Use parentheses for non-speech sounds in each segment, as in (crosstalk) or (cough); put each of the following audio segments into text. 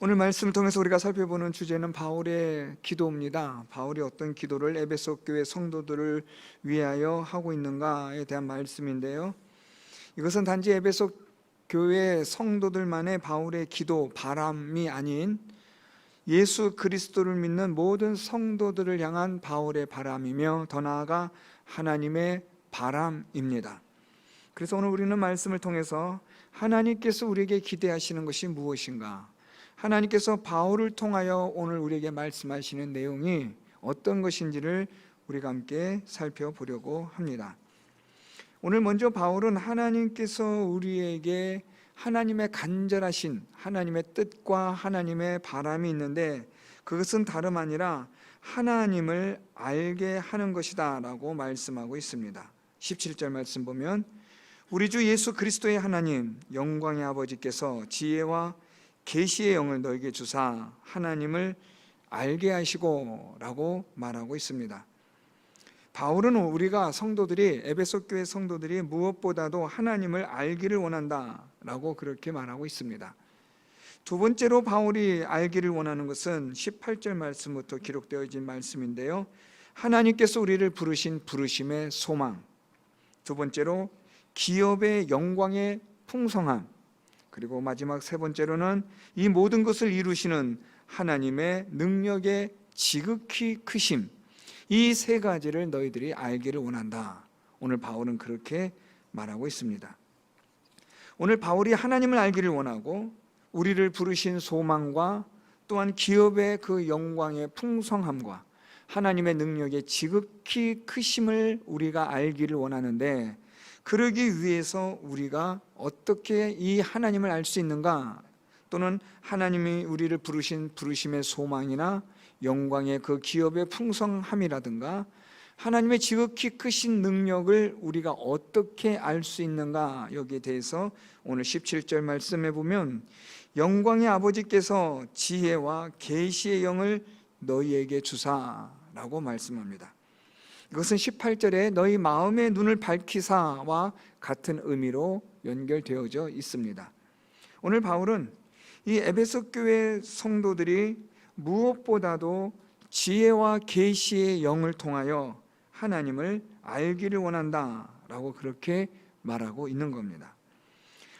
오늘 말씀을 통해서 우리가 살펴보는 주제는 바울의 기도입니다. 바울이 어떤 기도를 에베소 교회 성도들을 위하여 하고 있는가에 대한 말씀인데요. 이것은 단지 에베소 교회 성도들만의 바울의 기도 바람이 아닌 예수 그리스도를 믿는 모든 성도들을 향한 바울의 바람이며 더 나아가 하나님의 바람입니다. 그래서 오늘 우리는 말씀을 통해서 하나님께서 우리에게 기대하시는 것이 무엇인가? 하나님께서 바울을 통하여 오늘 우리에게 말씀하시는 내용이 어떤 것인지를 우리가 함께 살펴보려고 합니다. 오늘 먼저 바울은 하나님께서 우리에게 하나님의 간절하신 하나님의 뜻과 하나님의 바람이 있는데 그것은 다름 아니라 하나님을 알게 하는 것이다 라고 말씀하고 있습니다. 17절 말씀 보면 우리 주 예수 그리스도의 하나님 영광의 아버지께서 지혜와 계시의 영을 너에게 주사 하나님을 알게 하시고라고 말하고 있습니다. 바울은 우리가 성도들이 에베소 교회 성도들이 무엇보다도 하나님을 알기를 원한다라고 그렇게 말하고 있습니다. 두 번째로 바울이 알기를 원하는 것은 18절 말씀부터 기록되어진 말씀인데요. 하나님께서 우리를 부르신 부르심의 소망. 두 번째로 기업의 영광의 풍성함. 그리고 마지막 세 번째로는 이 모든 것을 이루시는 하나님의 능력의 지극히 크심. 이 세 가지를 너희들이 알기를 원한다. 오늘 바울은 그렇게 말하고 있습니다. 오늘 바울이 하나님을 알기를 원하고 우리를 부르신 소망과 또한 기업의 그 영광의 풍성함과 하나님의 능력의 지극히 크심을 우리가 알기를 원하는데 그러기 위해서 우리가 어떻게 이 하나님을 알 수 있는가 또는 하나님이 우리를 부르신 부르심의 소망이나 영광의 그 기업의 풍성함이라든가 하나님의 지극히 크신 능력을 우리가 어떻게 알 수 있는가 여기에 대해서 오늘 17절 말씀해 보면 영광의 아버지께서 지혜와 계시의 영을 너희에게 주사라고 말씀합니다. 이것은 18절에 너희 마음의 눈을 밝히사와 같은 의미로 연결되어져 있습니다. 오늘 바울은 이 에베소 교회 성도들이 무엇보다도 지혜와 계시의 영을 통하여 하나님을 알기를 원한다라고 그렇게 말하고 있는 겁니다.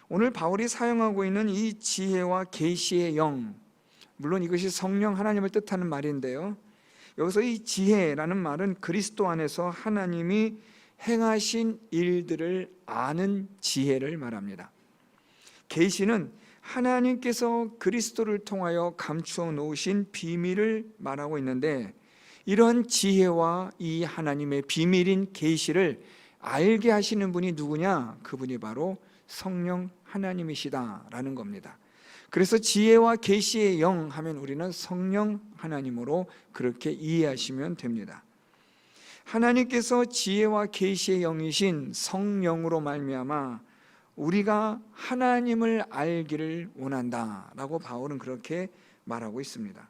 오늘 바울이 사용하고 있는 이 지혜와 계시의 영 물론 이것이 성령 하나님을 뜻하는 말인데요. 여기서 이 지혜라는 말은 그리스도 안에서 하나님이 행하신 일들을 아는 지혜를 말합니다. 계시는 하나님께서 그리스도를 통하여 감추어 놓으신 비밀을 말하고 있는데 이러한 지혜와 이 하나님의 비밀인 계시를 알게 하시는 분이 누구냐? 그분이 바로 성령 하나님이시다라는 겁니다. 그래서 지혜와 계시의 영 하면 우리는 성령 하나님으로 그렇게 이해하시면 됩니다. 하나님께서 지혜와 계시의 영이신 성령으로 말미암아 우리가 하나님을 알기를 원한다라고 바울은 그렇게 말하고 있습니다.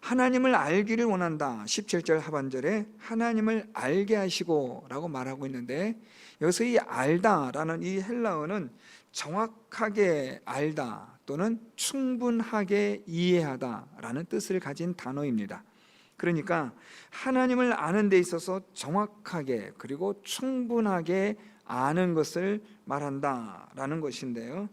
하나님을 알기를 원한다. 17절 하반절에 하나님을 알게 하시고라고 말하고 있는데 여기서 이 알다라는 이 헬라어는 정확하게 알다 또는 충분하게 이해하다라는 뜻을 가진 단어입니다. 그러니까 하나님을 아는 데 있어서 정확하게 그리고 충분하게 아는 것을 말한다라는 것인데요.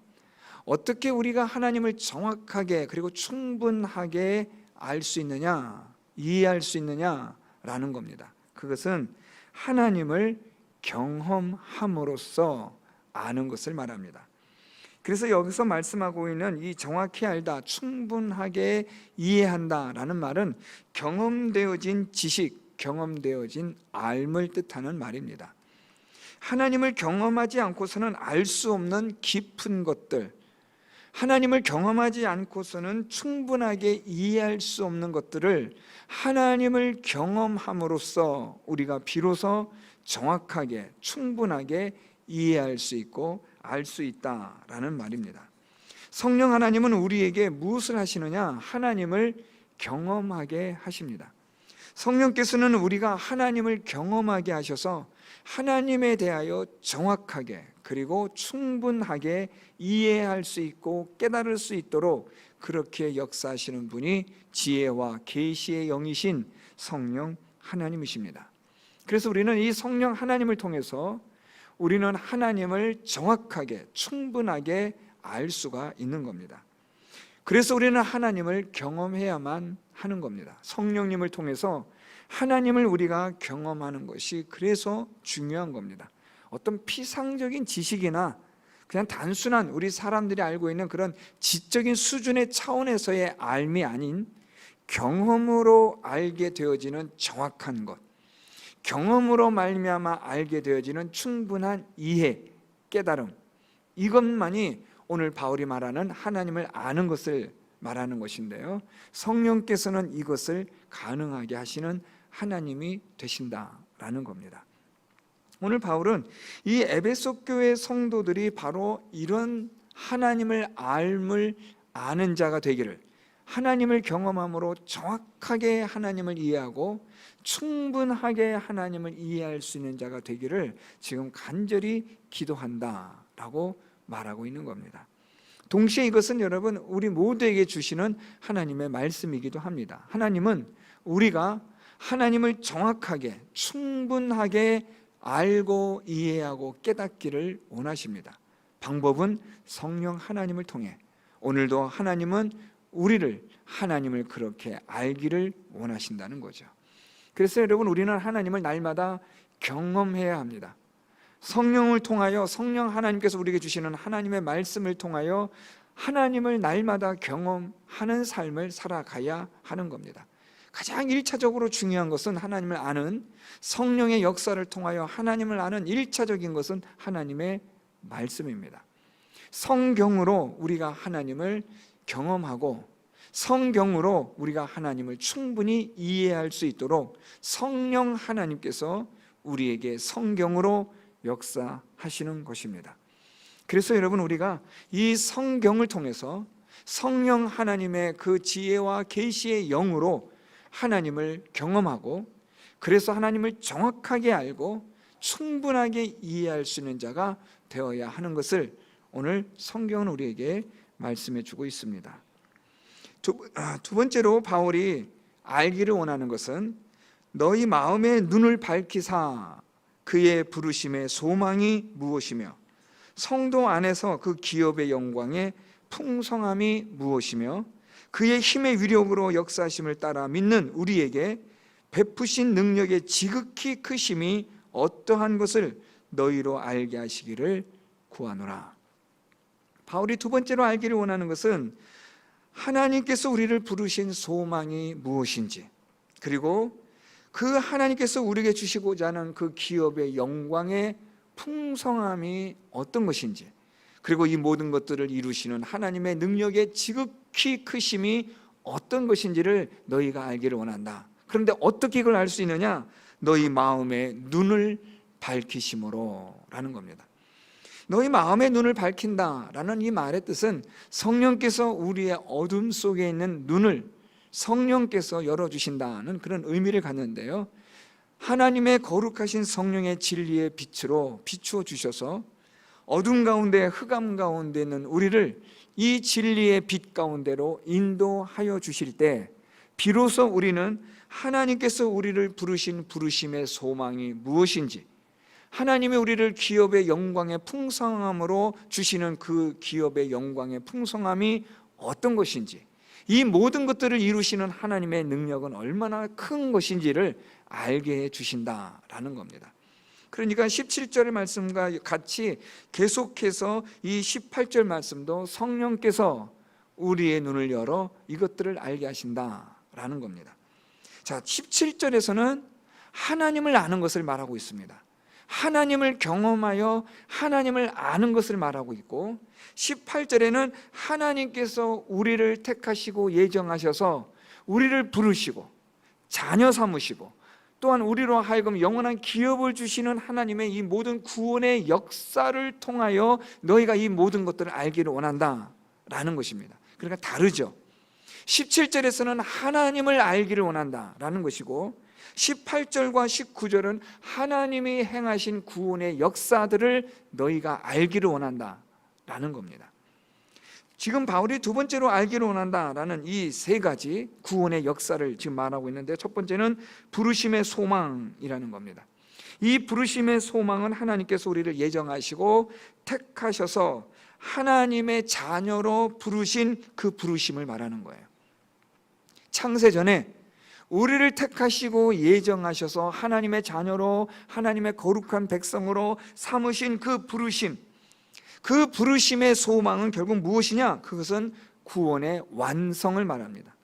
어떻게 우리가 하나님을 정확하게 그리고 충분하게 알 수 있느냐, 이해할 수 있느냐라는 겁니다. 그것은 하나님을 경험함으로써 아는 것을 말합니다. 그래서 여기서 말씀하고 있는 이 정확히 알다, 충분하게 이해한다라는 말은 경험되어진 지식, 경험되어진 알을 뜻하는 말입니다. 하나님을 경험하지 않고서는 알 수 없는 깊은 것들, 하나님을 경험하지 않고서는 충분하게 이해할 수 없는 것들을 하나님을 경험함으로써 우리가 비로소 정확하게, 충분하게 이해할 수 있고 알 수 있다라는 말입니다. 성령 하나님은 우리에게 무엇을 하시느냐? 하나님을 경험하게 하십니다. 성령께서는 우리가 하나님을 경험하게 하셔서 하나님에 대하여 정확하게 그리고 충분하게 이해할 수 있고 깨달을 수 있도록 그렇게 역사하시는 분이 지혜와 계시의 영이신 성령 하나님이십니다. 그래서 우리는 이 성령 하나님을 통해서 우리는 하나님을 정확하게 충분하게 알 수가 있는 겁니다. 그래서 우리는 하나님을 경험해야만 하는 겁니다. 성령님을 통해서 하나님을 우리가 경험하는 것이 그래서 중요한 겁니다. 어떤 피상적인 지식이나 그냥 단순한 우리 사람들이 알고 있는 그런 지적인 수준의 차원에서의 알미 아닌 경험으로 알게 되어지는 정확한 것, 경험으로 말미암아 알게 되어지는 충분한 이해, 깨달음 이것만이 오늘 바울이 말하는 하나님을 아는 것을 말하는 것인데요. 성령께서는 이것을 가능하게 하시는 하나님이 되신다라는 겁니다. 오늘 바울은 이 에베소 교회 성도들이 바로 이런 하나님을 알물 아는 자가 되기를 하나님을 경험함으로 정확하게 하나님을 이해하고 충분하게 하나님을 이해할 수 있는 자가 되기를 지금 간절히 기도한다라고 말하고 있는 겁니다. 동시에 이것은 여러분 우리 모두에게 주시는 하나님의 말씀이기도 합니다. 하나님은 우리가 하나님을 정확하게 충분하게 알고 이해하고 깨닫기를 원하십니다. 방법은 성령 하나님을 통해 오늘도 하나님은 우리를 하나님을 그렇게 알기를 원하신다는 거죠. 그래서 여러분 우리는 하나님을 날마다 경험해야 합니다. 성령을 통하여 성령 하나님께서 우리에게 주시는 하나님의 말씀을 통하여 하나님을 날마다 경험하는 삶을 살아가야 하는 겁니다. 가장 일차적으로 중요한 것은 하나님을 아는 성령의 역사를 통하여 하나님을 아는 일차적인 것은 하나님의 말씀입니다. 성경으로 우리가 하나님을 경험하고 성경으로 우리가 하나님을 충분히 이해할 수 있도록 성령 하나님께서 우리에게 성경으로 역사하시는 것입니다. 그래서 여러분 우리가 이 성경을 통해서 성령 하나님의 그 지혜와 계시의 영으로 하나님을 경험하고 그래서 하나님을 정확하게 알고 충분하게 이해할 수 있는 자가 되어야 하는 것을 오늘 성경은 우리에게 말씀해 주고 있습니다. 두, 아, 두 번째로 바울이 알기를 원하는 것은 너희 마음의 눈을 밝히사 그의 부르심의 소망이 무엇이며 성도 안에서 그 기업의 영광의 풍성함이 무엇이며 그의 힘의 위력으로 역사심을 따라 믿는 우리에게 베푸신 능력의 지극히 크심이 어떠한 것을 너희로 알게 하시기를 구하노라. 바울이 두 번째로 알기를 원하는 것은 하나님께서 우리를 부르신 소망이 무엇인지 그리고 그 하나님께서 우리에게 주시고자 하는 그 기업의 영광의 풍성함이 어떤 것인지 그리고 이 모든 것들을 이루시는 하나님의 능력의 지극히 크심이 어떤 것인지를 너희가 알기를 원한다. 그런데 어떻게 이걸 알 수 있느냐? 너희 마음의 눈을 밝히심으로 라는 겁니다. 너희 마음의 눈을 밝힌다라는 이 말의 뜻은 성령께서 우리의 어둠 속에 있는 눈을 성령께서 열어 주신다는 그런 의미를 갖는데요. 하나님의 거룩하신 성령의 진리의 빛으로 비추어 주셔서 어둠 가운데 흑암 가운데 있는 우리를 이 진리의 빛 가운데로 인도하여 주실 때 비로소 우리는 하나님께서 우리를 부르신 부르심의 소망이 무엇인지 하나님이 우리를 기업의 영광의 풍성함으로 주시는 그 기업의 영광의 풍성함이 어떤 것인지 이 모든 것들을 이루시는 하나님의 능력은 얼마나 큰 것인지를 알게 해 주신다라는 겁니다. 그러니까 17절의 말씀과 같이 계속해서 이 18절 말씀도 성령께서 우리의 눈을 열어 이것들을 알게 하신다라는 겁니다. 자, 17절에서는 하나님을 아는 것을 말하고 있습니다. 하나님을 경험하여 하나님을 아는 것을 말하고 있고 18절에는 하나님께서 우리를 택하시고 예정하셔서 우리를 부르시고 자녀 삼으시고 또한 우리로 하여금 영원한 기업을 주시는 하나님의 이 모든 구원의 역사를 통하여 너희가 이 모든 것들을 알기를 원한다 라는 것입니다. 그러니까 다르죠. 17절에서는 하나님을 알기를 원한다 라는 것이고 18절과 19절은 하나님이 행하신 구원의 역사들을 너희가 알기를 원한다 라는 겁니다. 지금 바울이 두 번째로 알기를 원한다라는 이 세 가지 구원의 역사를 지금 말하고 있는데 첫 번째는 부르심의 소망이라는 겁니다. 이 부르심의 소망은 하나님께서 우리를 예정하시고 택하셔서 하나님의 자녀로 부르신 그 부르심을 말하는 거예요. 창세 전에 우리를 택하시고 예정하셔서 하나님의 자녀로 하나님의 거룩한 백성으로 삼으신 그 부르심 그 부르심의 소망은 결국 무엇이냐? 그것은 구원의 완성을 말합니다.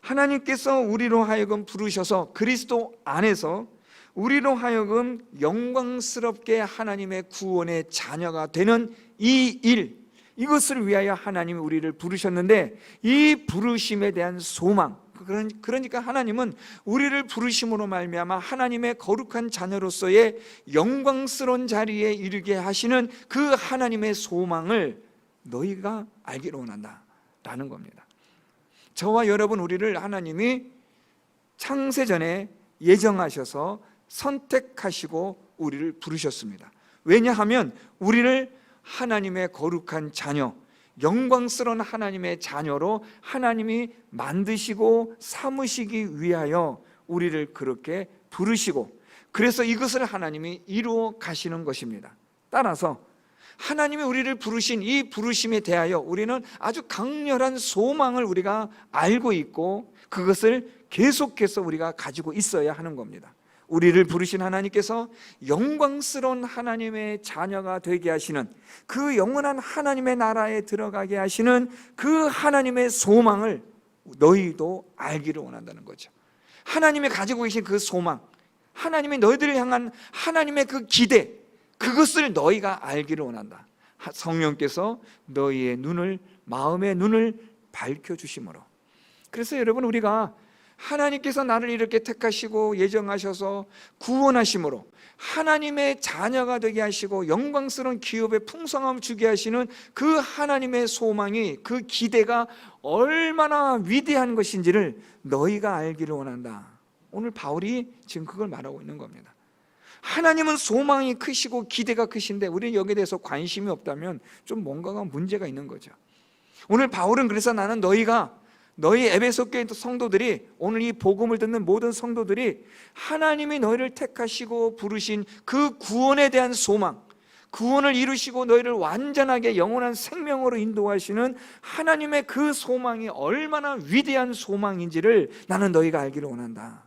하나님께서 우리로 하여금 부르셔서 그리스도 안에서 우리로 하여금 영광스럽게 하나님의 구원의 자녀가 되는 이 일, 이것을 위하여 하나님이 우리를 부르셨는데 이 부르심에 대한 소망, 그런- 그러니까 하나님은 우리를 부르심으로 말미암아 하나님의 거룩한 자녀로서의 영광스러운 자리에 이르게 하시는 그 하나님의 소망을 너희가 알기를 원한다라는 겁니다. 저와 여러분 우리를 하나님이 창세 전에 예정하셔서 선택하시고 우리를 부르셨습니다. 왜냐하면 우리를 하나님의 거룩한 자녀, 영광스러운 하나님의 자녀로 하나님이 만드시고 삼으시기 위하여 우리를 그렇게 부르시고 그래서 이것을 하나님이 이루어 가시는 것입니다. 따라서 하나님이 우리를 부르신 이 부르심에 대하여 우리는 아주 강렬한 소망을 우리가 알고 있고 그것을 계속해서 우리가 가지고 있어야 하는 겁니다. 우리를 부르신 하나님께서 영광스러운 하나님의 자녀가 되게 하시는 그 영원한 하나님의 나라에 들어가게 하시는 그 하나님의 소망을 너희도 알기를 원한다는 거죠. 하나님이 가지고 계신 그 소망, 하나님이 너희들을 향한 하나님의 그 기대, 그것을 너희가 알기를 원한다. 하- 성령께서 너희의 눈을 마음의 눈을 밝혀 주심으로. 그래서 여러분 우리가 하나님께서 나를 이렇게 택하시고 예정하셔서 구원하심으로 하나님의 자녀가 되게 하시고 영광스러운 기업의 풍성함을 주게 하시는 그 하나님의 소망이 그 기대가 얼마나 위대한 것인지를 너희가 알기를 원한다. 오늘 바울이 지금 그걸 말하고 있는 겁니다. 하나님은 소망이 크시고 기대가 크신데 우리는 여기에 대해서 관심이 없다면 좀 뭔가가 문제가 있는 거죠. 오늘 바울은 그래서 나는 너희가 너희 에베소 교회 성도들이 오늘 이 복음을 듣는 모든 성도들이 하나님이 너희를 택하시고 부르신 그 구원에 대한 소망, 구원을 이루시고 너희를 완전하게 영원한 생명으로 인도하시는 하나님의 그 소망이 얼마나 위대한 소망인지를 나는 너희가 알기를 원한다.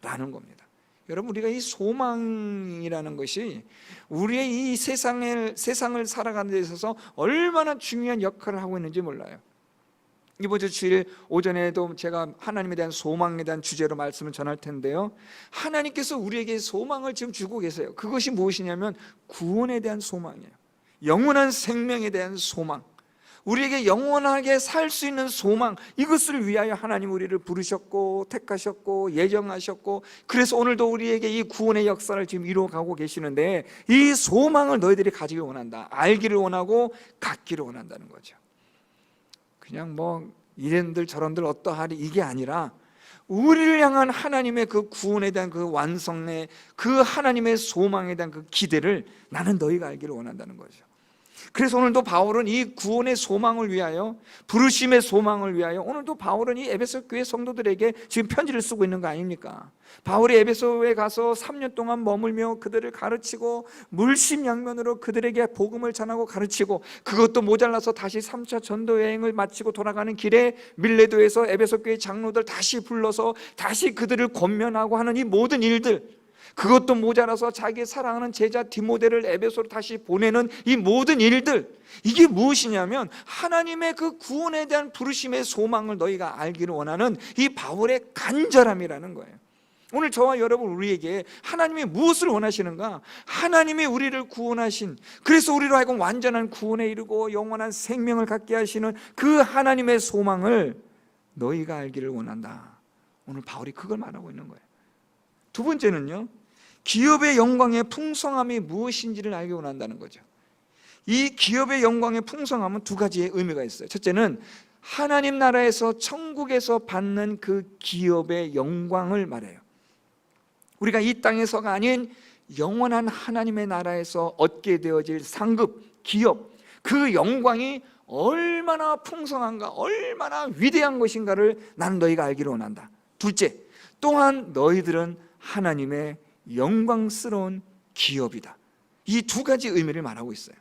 라는 겁니다. 여러분 우리가 이 소망이라는 것이 우리의 이 세상을 세상을 살아가는 데 있어서 얼마나 중요한 역할을 하고 있는지 몰라요. 이번 주 주일 오전에도 제가 하나님에 대한 소망에 대한 주제로 말씀을 전할 텐데요. 하나님께서 우리에게 소망을 지금 주고 계세요. 그것이 무엇이냐면 구원에 대한 소망이에요. 영원한 생명에 대한 소망. 우리에게 영원하게 살 수 있는 소망 이것을 위하여 하나님 우리를 부르셨고 택하셨고 예정하셨고 그래서 오늘도 우리에게 이 구원의 역사를 지금 이루어가고 계시는데 이 소망을 너희들이 가지기 원한다 알기를 원하고 갖기를 원한다는 거죠 그냥 뭐 이랜들 저런들 어떠하리 이게 아니라 우리를 향한 하나님의 그 구원에 대한 그 완성의 그 하나님의 소망에 대한 그 기대를 나는 너희가 알기를 원한다는 거죠 그래서 오늘도 바울은 이 구원의 소망을 위하여 부르심의 소망을 위하여 오늘도 바울은 이 에베소 교회 성도들에게 지금 편지를 쓰고 있는 거 아닙니까? 바울이 에베소에 가서 3년 동안 머물며 그들을 가르치고 물심양면으로 그들에게 복음을 전하고 가르치고 그것도 모자라서 다시 3차 전도 여행을 마치고 돌아가는 길에 밀레도에서 에베소 교회 장로들 다시 불러서 다시 그들을 권면하고 하는 이 모든 일들 그것도 모자라서 자기 사랑하는 제자 디모데를 에베소로 다시 보내는 이 모든 일들 이게 무엇이냐면 하나님의 그 구원에 대한 부르심의 소망을 너희가 알기를 원하는 이 바울의 간절함이라는 거예요. 오늘 저와 여러분 우리에게 하나님이 무엇을 원하시는가? 하나님이 우리를 구원하신 그래서 우리로 하여금 완전한 구원에 이르고 영원한 생명을 갖게 하시는 그 하나님의 소망을 너희가 알기를 원한다. 오늘 바울이 그걸 말하고 있는 거예요. 두 번째는요. 기업의 영광의 풍성함이 무엇인지를 알기 원한다는 거죠. 이 기업의 영광의 풍성함은 두 가지의 의미가 있어요. 첫째는 하나님 나라에서 천국에서 받는 그 기업의 영광을 말해요. 우리가 이 땅에서가 아닌 영원한 하나님의 나라에서 얻게 되어질 상급, 기업, 그 영광이 얼마나 풍성한가, 얼마나 위대한 것인가를 나는 너희가 알기를 원한다. 둘째, 또한 너희들은 하나님의 영광스러운 기업이다. 이 두 가지 의미를 말하고 있어요.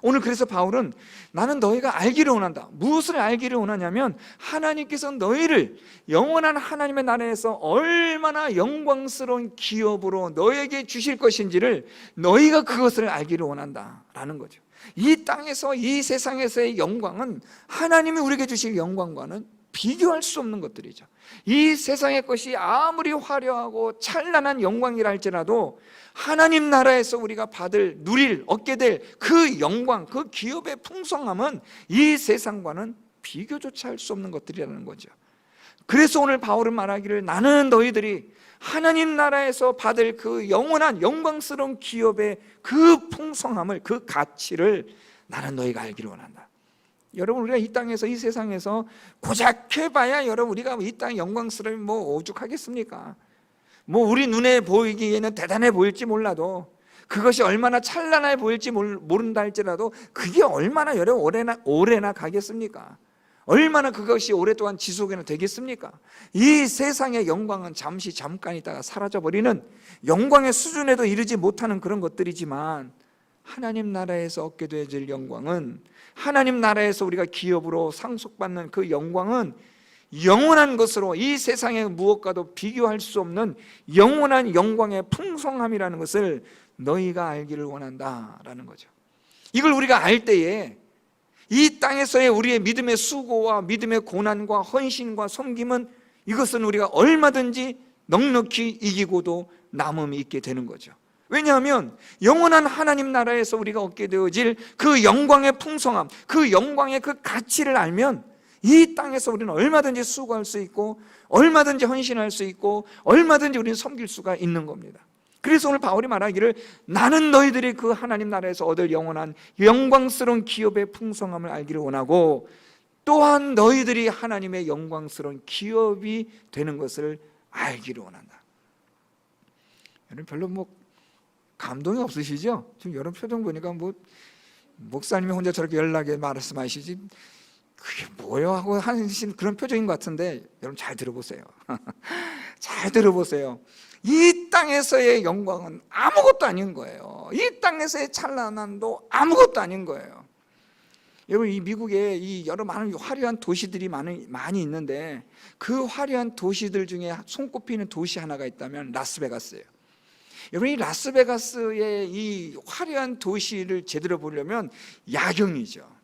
오늘 그래서 바울은 나는 너희가 알기를 원한다. 무엇을 알기를 원하냐면 하나님께서 너희를 영원한 하나님의 나라에서 얼마나 영광스러운 기업으로 너에게 주실 것인지를 너희가 그것을 알기를 원한다라는 거죠. 이 땅에서 이 세상에서의 영광은 하나님이 우리에게 주실 영광과는 비교할 수 없는 것들이죠. 이 세상의 것이 아무리 화려하고 찬란한 영광이라 할지라도 하나님 나라에서 우리가 받을 누릴 얻게 될 그 영광, 그 기업의 풍성함은 이 세상과는 비교조차 할 수 없는 것들이라는 거죠. 그래서 오늘 바울은 말하기를 나는 너희들이 하나님 나라에서 받을 그 영원한 영광스러운 기업의 그 풍성함을 그 가치를 나는 너희가 알기를 원한다. 여러분 우리가 이 땅에서 이 세상에서 고작 해봐야 여러분 우리가 이 땅 영광스러움이 뭐 오죽하겠습니까? 뭐 우리 눈에 보이기에는 대단해 보일지 몰라도 그것이 얼마나 찬란해 보일지 몰- 모른다 할지라도 그게 얼마나 여러 오래나 오래나 가겠습니까? 얼마나 그것이 오랫동안 지속이나 되겠습니까? 이 세상의 영광은 잠시 잠깐 있다가 사라져 버리는 영광의 수준에도 이르지 못하는 그런 것들이지만 하나님 나라에서 얻게 되어질 영광은 하나님 나라에서 우리가 기업으로 상속받는 그 영광은 영원한 것으로 이 세상의 무엇과도 비교할 수 없는 영원한 영광의 풍성함이라는 것을 너희가 알기를 원한다라는 거죠. 이걸 우리가 알 때에 이 땅에서의 우리의 믿음의 수고와 믿음의 고난과 헌신과 섬김은 이것은 우리가 얼마든지 넉넉히 이기고도 남음이 있게 되는 거죠. 왜냐하면 영원한 하나님 나라에서 우리가 얻게 되어질 그 영광의 풍성함, 그 영광의 그 가치를 알면 이 땅에서 우리는 얼마든지 수고할 수 있고 얼마든지 헌신할 수 있고 얼마든지 우리는 섬길 수가 있는 겁니다. 그래서 오늘 바울이 말하기를 나는 너희들이 그 하나님 나라에서 얻을 영원한 영광스러운 기업의 풍성함을 알기를 원하고 또한 너희들이 하나님의 영광스러운 기업이 되는 것을 알기를 원한다. 여러분 별로 뭐 감동이 없으시죠? 지금 여러분 표정 보니까 뭐 목사님이 혼자 저렇게 연락에 말씀하시지 그게 뭐요 하고 하신 그런 표정인 것 같은데 여러분 잘 들어보세요. (laughs) 잘 들어보세요. 이 땅에서의 영광은 아무것도 아닌 거예요. 이 땅에서의 찬란함도 아무것도 아닌 거예요. 여러분 이 미국에 이 여러 많은 화려한 도시들이 많이 많이 있는데 그 화려한 도시들 중에 손꼽히는 도시 하나가 있다면 라스베가스예요. 여러분 이 라스베가스의 이 화려한 도시를 제대로 보려면 야경이죠.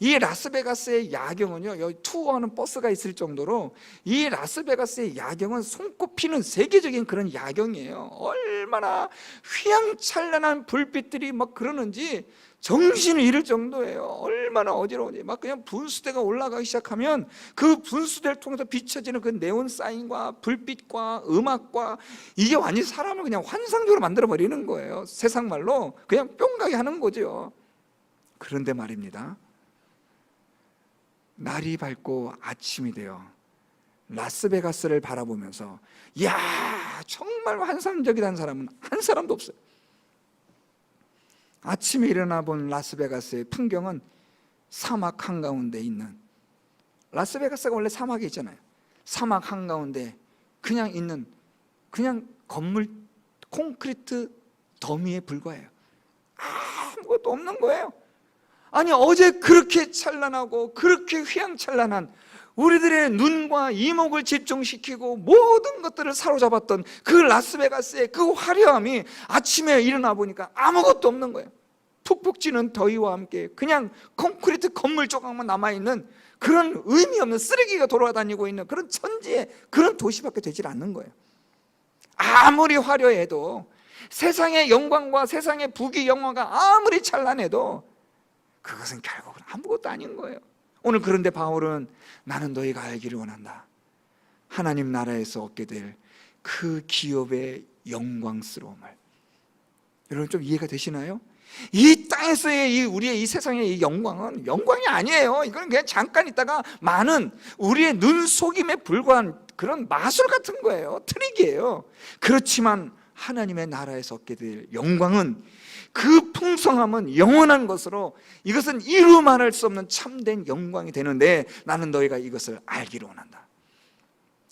이 라스베가스의 야경은요, 여기 투어하는 버스가 있을 정도로 이 라스베가스의 야경은 손꼽히는 세계적인 그런 야경이에요. 얼마나 휘황찬란한 불빛들이 막 그러는지 정신을 잃을 정도예요. 얼마나 어지러운지 막 그냥 분수대가 올라가기 시작하면 그 분수대를 통해서 비춰지는 그 네온 사인과 불빛과 음악과 이게 완전히 사람을 그냥 환상적으로 만들어 버리는 거예요. 세상 말로 그냥 뿅 가게 하는 거죠. 그런데 말입니다. 날이 밝고 아침이 되어 라스베가스를 바라보면서 야 정말 환상적이라는 사람은 한 사람도 없어요. 아침에 일어나 본 라스베가스의 풍경은 사막 한가운데 있는 라스베가스가 원래 사막에 있잖아요. 사막 한가운데 그냥 있는 그냥 건물 콘크리트 더미에 불과해요. 아무것도 없는 거예요. 아니 어제 그렇게 찬란하고 그렇게 휘황찬란한 우리들의 눈과 이목을 집중시키고 모든 것들을 사로잡았던 그 라스베가스의 그 화려함이 아침에 일어나 보니까 아무것도 없는 거예요. 푹푹 찌는 더위와 함께 그냥 콘크리트 건물 조각만 남아 있는 그런 의미 없는 쓰레기가 돌아다니고 있는 그런 천지의 그런 도시밖에 되질 않는 거예요. 아무리 화려해도 세상의 영광과 세상의 부귀 영화가 아무리 찬란해도 그것은 결국은 아무것도 아닌 거예요. 오늘 그런데 바울은 나는 너희가 알기를 원한다. 하나님 나라에서 얻게 될 그 기업의 영광스러움을. 여러분 좀 이해가 되시나요? 이 땅에서의 이 우리의 이 세상의 이 영광은 영광이 아니에요. 이건 그냥 잠깐 있다가 많은 우리의 눈 속임에 불과한 그런 마술 같은 거예요. 트릭이에요. 그렇지만 하나님의 나라에서 얻게 될 영광은 그 풍성함은 영원한 것으로 이것은 이루 말할 수 없는 참된 영광이 되는데 나는 너희가 이것을 알기를 원한다.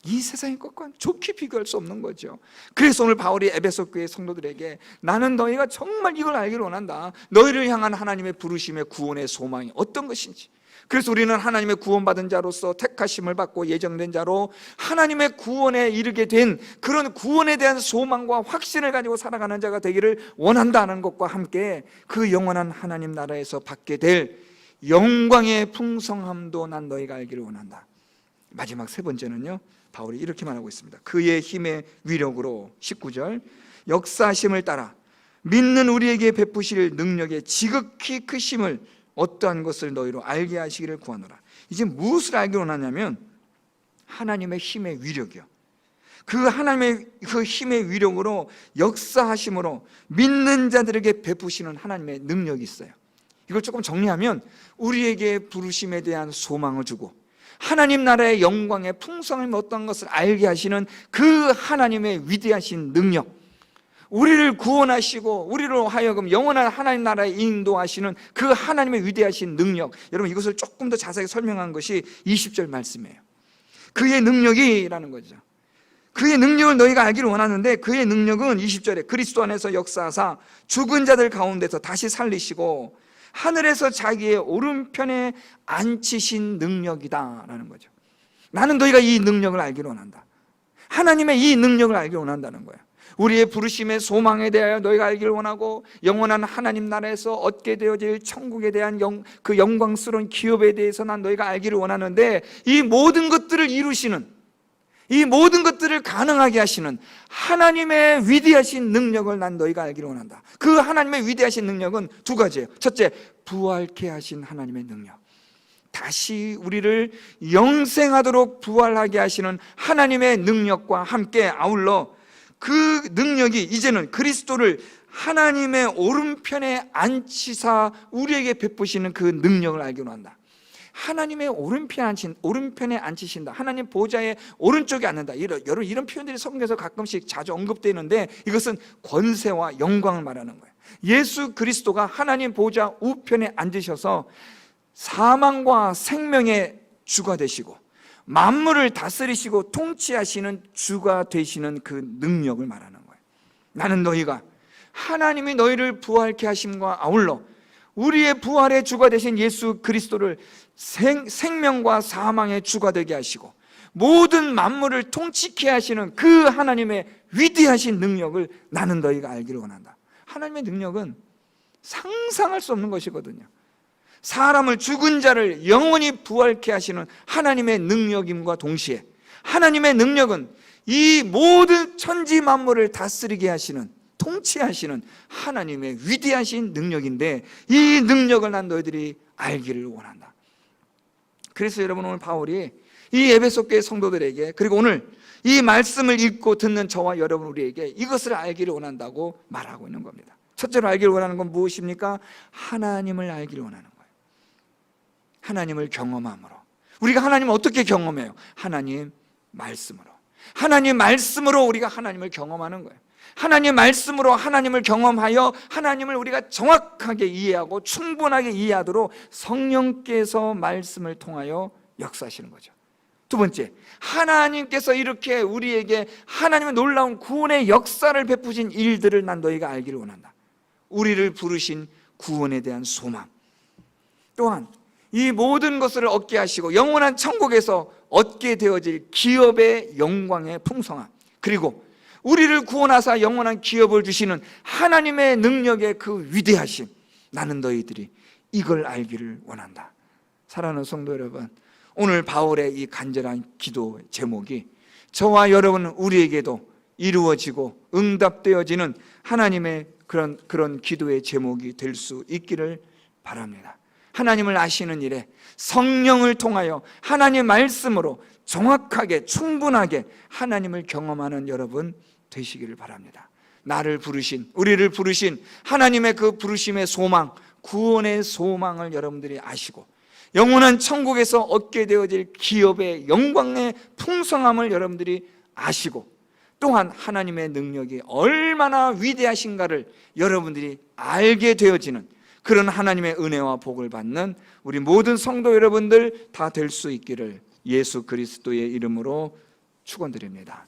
이 세상의 것과 좋게 비교할 수 없는 거죠. 그래서 오늘 바울이 에베소 교회 성도들에게 나는 너희가 정말 이걸 알기를 원한다. 너희를 향한 하나님의 부르심의 구원의 소망이 어떤 것인지. 그래서 우리는 하나님의 구원받은 자로서 택하심을 받고 예정된 자로 하나님의 구원에 이르게 된 그런 구원에 대한 소망과 확신을 가지고 살아가는 자가 되기를 원한다는 것과 함께 그 영원한 하나님 나라에서 받게 될 영광의 풍성함도 난 너희가 알기를 원한다. 마지막 세 번째는요. 바울이 이렇게 말하고 있습니다. 그의 힘의 위력으로 19절 역사심을 따라 믿는 우리에게 베푸실 능력의 지극히 크심을 어떠한 것을 너희로 알게 하시기를 구하노라. 이제 무엇을 알기 원하냐면 하나님의 힘의 위력이요. 그 하나님의 그 힘의 위력으로 역사하심으로 믿는 자들에게 베푸시는 하나님의 능력이 있어요. 이걸 조금 정리하면 우리에게 부르심에 대한 소망을 주고 하나님 나라의 영광의 풍성함이 어떤 것을 알게 하시는 그 하나님의 위대하신 능력 우리를 구원하시고 우리로 하여금 영원한 하나님 나라에 인도하시는 그 하나님의 위대하신 능력 여러분 이것을 조금 더 자세히 설명한 것이 20절 말씀이에요 그의 능력이라는 거죠 그의 능력을 너희가 알기를 원하는데 그의 능력은 20절에 그리스도 안에서 역사하사 죽은 자들 가운데서 다시 살리시고 하늘에서 자기의 오른편에 앉히신 능력이다라는 거죠. 나는 너희가 이 능력을 알기를 원한다. 하나님의 이 능력을 알기를 원한다는 거예요. 우리의 부르심의 소망에 대하여 너희가 알기를 원하고 영원한 하나님 나라에서 얻게 되어질 천국에 대한 영, 그 영광스러운 기업에 대해서 난 너희가 알기를 원하는데 이 모든 것들을 이루시는 이 모든 것들을 가능하게 하시는 하나님의 위대하신 능력을 난 너희가 알기를 원한다. 그 하나님의 위대하신 능력은 두 가지예요. 첫째, 부활케 하신 하나님의 능력. 다시 우리를 영생하도록 부활하게 하시는 하나님의 능력과 함께 아울러 그 능력이 이제는 그리스도를 하나님의 오른편에 앉히사 우리에게 베푸시는 그 능력을 알기로 한다. 하나님의 오른편에 앉힌 오른편에 앉히신다. 하나님 보좌의 오른쪽에 앉는다. 이런 여러분 이런 표현들이 성경에서 가끔씩 자주 언급되는데 이것은 권세와 영광을 말하는 거예요. 예수 그리스도가 하나님 보좌 우편에 앉으셔서 사망과 생명의 주가 되시고 만물을 다스리시고 통치하시는 주가 되시는 그 능력을 말하는 거예요. 나는 너희가 하나님이 너희를 부활케 하심과 아울러 우리의 부활의 주가 되신 예수 그리스도를 생, 생명과 사망의 주가 되게 하시고 모든 만물을 통치케 하시는 그 하나님의 위대하신 능력을 나는 너희가 알기를 원한다. 하나님의 능력은 상상할 수 없는 것이거든요. 사람을 죽은 자를 영원히 부활케 하시는 하나님의 능력임과 동시에 하나님의 능력은 이 모든 천지 만물을 다스리게 하시는 통치하시는 하나님의 위대하신 능력인데 이 능력을 난 너희들이 알기를 원한다. 그래서 여러분 오늘 바울이 이 에베소 교회 성도들에게 그리고 오늘 이 말씀을 읽고 듣는 저와 여러분 우리에게 이것을 알기를 원한다고 말하고 있는 겁니다. 첫째로 알기를 원하는 건 무엇입니까? 하나님을 알기를 원하는. 하나님을 경험함으로. 우리가 하나님을 어떻게 경험해요? 하나님 말씀으로. 하나님 말씀으로 우리가 하나님을 경험하는 거예요. 하나님 말씀으로 하나님을 경험하여 하나님을 우리가 정확하게 이해하고 충분하게 이해하도록 성령께서 말씀을 통하여 역사하시는 거죠. 두 번째, 하나님께서 이렇게 우리에게 하나님의 놀라운 구원의 역사를 베푸신 일들을 난 너희가 알기를 원한다. 우리를 부르신 구원에 대한 소망. 또한 이 모든 것을 얻게 하시고 영원한 천국에서 얻게 되어질 기업의 영광의 풍성함. 그리고 우리를 구원하사 영원한 기업을 주시는 하나님의 능력의 그 위대하심. 나는 너희들이 이걸 알기를 원한다. 사랑하는 성도 여러분, 오늘 바울의 이 간절한 기도 제목이 저와 여러분 우리에게도 이루어지고 응답되어지는 하나님의 그런 그런 기도의 제목이 될 수 있기를 바랍니다. 하나님을 아시는 일에 성령을 통하여 하나님 말씀으로 정확하게 충분하게 하나님을 경험하는 여러분 되시기를 바랍니다. 나를 부르신 우리를 부르신 하나님의 그 부르심의 소망, 구원의 소망을 여러분들이 아시고 영원한 천국에서 얻게 되어질 기업의 영광의 풍성함을 여러분들이 아시고 또한 하나님의 능력이 얼마나 위대하신가를 여러분들이 알게 되어지는 그런 하나님의 은혜와 복을 받는 우리 모든 성도 여러분들 다 될 수 있기를 예수 그리스도의 이름으로 축원드립니다.